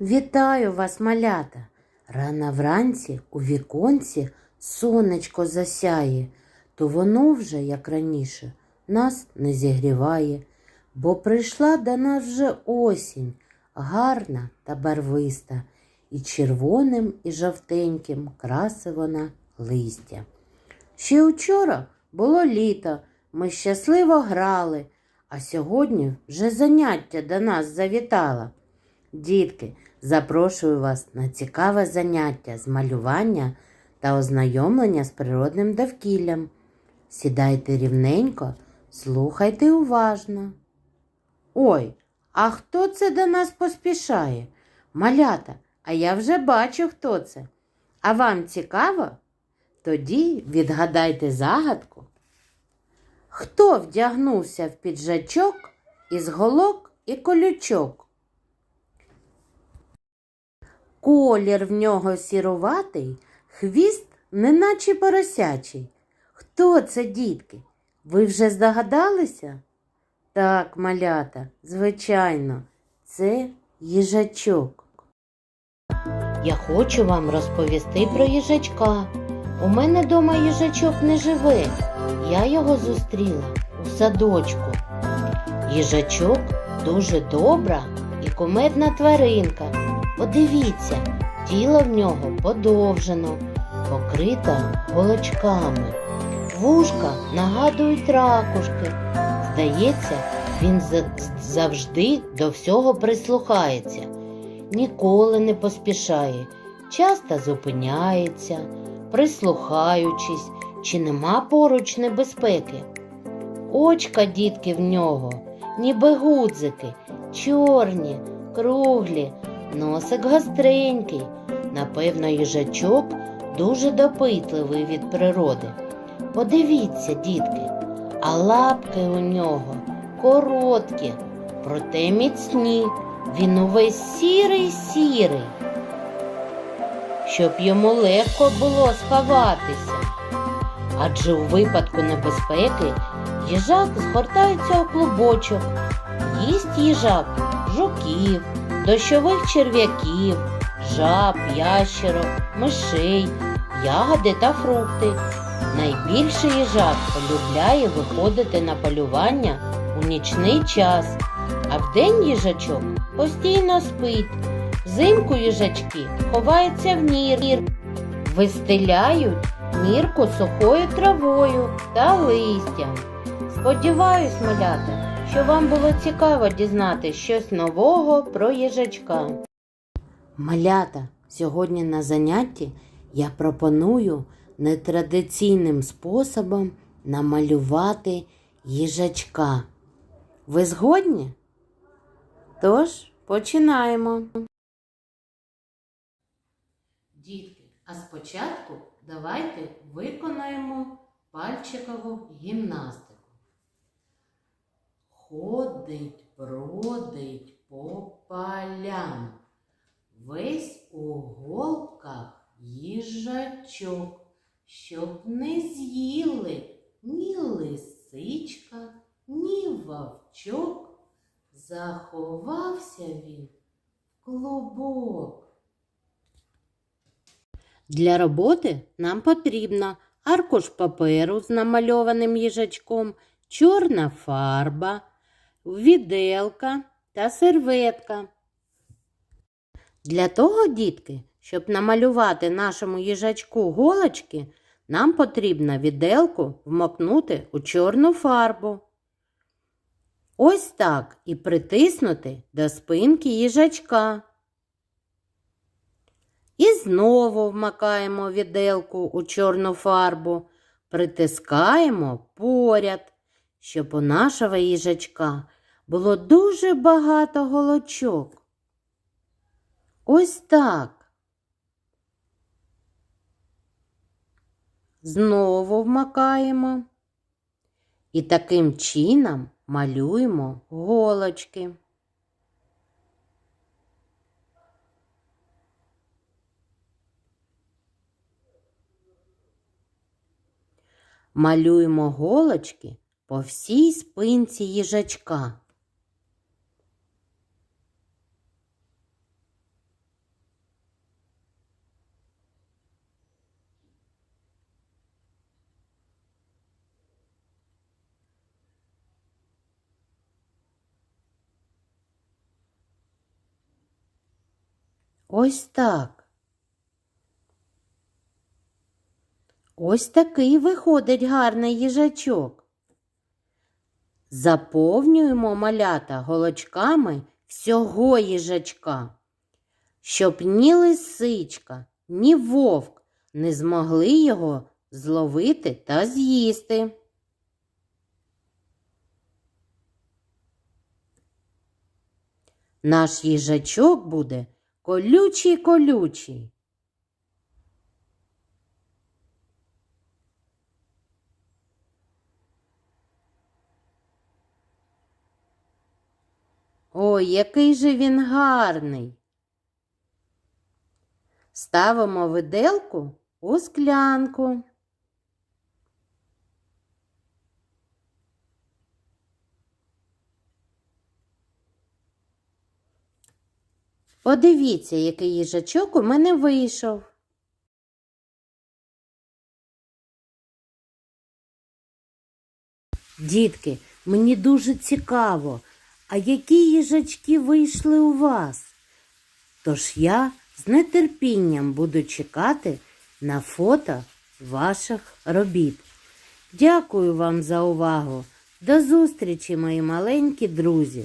Вітаю вас, малята! Рано вранці у віконці сонечко засяє, то воно вже, як раніше, нас не зігріває, бо прийшла до нас вже осінь, гарна та барвиста, і червоним і жовтеньким краси вона листя. Ще вчора було літо, ми щасливо грали, а сьогодні вже заняття до нас завітало. Дітки, запрошую вас на цікаве заняття з малювання та ознайомлення з природним довкіллям. Сідайте рівненько, слухайте уважно. Ой, а хто це до нас поспішає? Малята, а я вже бачу, хто це. А вам цікаво? Тоді відгадайте загадку. Хто вдягнувся в піджачок із голок і колючок? Колір в нього сіруватий, хвіст неначе поросячий. Хто це, дітки? Ви вже здогадалися? Так, малята, звичайно, це їжачок. Я хочу вам розповісти про їжачка. У мене дома їжачок не живе. Я його зустріла у садочку. Їжачок дуже добра і кумедна тваринка. Подивіться, тіло в нього подовжено, покрито голочками. Вушка нагадують ракушки. Здається, він завжди до всього прислухається, ніколи не поспішає, часто зупиняється, прислухаючись, чи нема поруч небезпеки. Очка дітки в нього, ніби гудзики, чорні, круглі, носик гостренький. Напевно, їжачок дуже допитливий від природи. Подивіться, дітки, а лапки у нього короткі, проте міцні. Він увесь сірий сірий, щоб йому легко було сховатися. Адже у випадку небезпеки їжак згортається у клубочок, їсть їжак жуків, дощових черв'яків, жаб, ящерок, мишей, ягоди та фрукти. Найбільше їжак полюбляє виходити на полювання у нічний час, а вдень їжачок постійно спить. Взимку їжачки ховаються в нір, вистеляють нірку сухою травою та листям. Сподіваюсь, малята, що вам було цікаво дізнати щось нового про їжачка. Малята, сьогодні на занятті я пропоную нетрадиційним способом намалювати їжачка. Ви згодні? Тож починаємо. Дітки, а спочатку давайте виконаємо пальчикову гімнастику. Ходить, бродить по полям, весь у голках їжачок, щоб не з'їли ні лисичка, ні вовчок. Заховався він в клубок. Для роботи нам потрібно аркуш паперу з намальованим їжачком, чорна фарба, віделка та серветка. Для того, дітки, щоб намалювати нашому їжачку голочки, нам потрібно віделку вмокнути у чорну фарбу. Ось так і притиснути до спинки їжачка. І знову вмакаємо віделку у чорну фарбу, притискаємо поряд, щоб у нашого їжачка було дуже багато голочок. Ось так. Знову вмакаємо. І таким чином малюємо голочки. малюємо голочки по всій спинці їжачка. Ось так. Ось такий виходить гарний їжачок. Заповнюємо малята голочками всього їжачка, щоб ні лисичка, ні вовк не змогли його зловити та з'їсти. Наш їжачок буде колючий колючий. Ой, який же він гарний. Ставимо виделку у склянку. Подивіться, який їжачок у мене вийшов. Дітки, мені дуже цікаво, а які їжачки вийшли у вас? Тож я з нетерпінням буду чекати на фото ваших робіт. Дякую вам за увагу. До зустрічі, мої маленькі друзі!